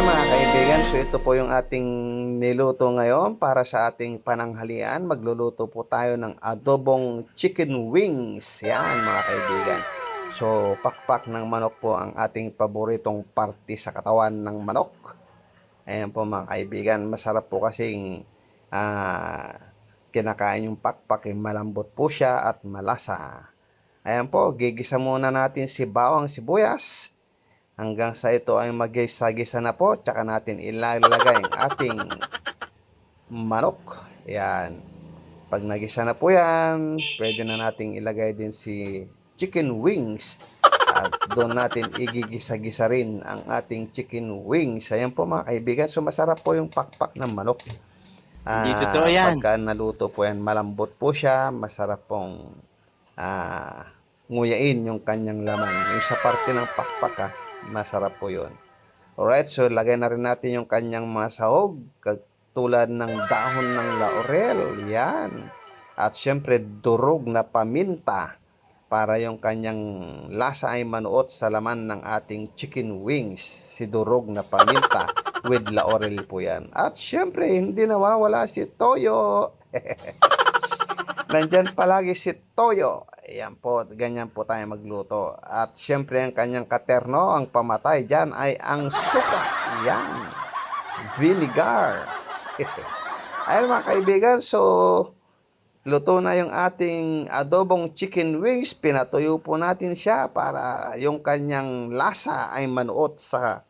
Okay mga kaibigan, so ito po yung ating niluto ngayon para sa ating pananghalian. Magluluto po tayo ng adobong chicken wings. Yan mga kaibigan. So pakpak ng manok po ang ating paboritong parte sa katawan ng manok. Ayan po mga kaibigan, masarap po kasing ah, kinakain yung pakpak. Eh, malambot po siya at malasa. Ayan po, gigisa muna natin si bawang sibuyas hanggang sa ito ay magisa-gisa na po tsaka natin ilalagay ang ating manok. Yan. Pag nagisa na po yan pwede na nating ilagay din si chicken wings. At doon natin igigisa-gisa rin ang ating chicken wings. Ayan po mga kaibigan. So masarap po yung pakpak ng manok. Ah, Hindi totoo yan. pagka naluto po yan malambot po siya. Masarap pong ah, nguyain yung kanyang laman. Yung sa parte ng pakpak ah, masarap po yun. Alright, so lagay na rin natin yung kanyang mga sahog, tulad ng dahon ng laurel, yan. At syempre, durog na paminta para yung kanyang lasa ay manuot sa laman ng ating chicken wings. Si durog na paminta with laurel po yan. At syempre, hindi nawawala si Toyo. Nandyan palagi si Toyo. Ayan po, ganyan po tayo magluto. At syempre ang kanyang katerno, ang pamatay dyan ay ang suka. Yan. Vinegar. Ayun mga kaibigan, so luto na yung ating adobong chicken wings. Pinatuyo po natin siya para yung kanyang lasa ay manuot sa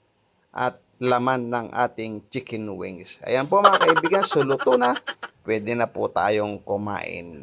at laman ng ating chicken wings. Ayan po mga kaibigan, so luto na. Pwede na po tayong kumain.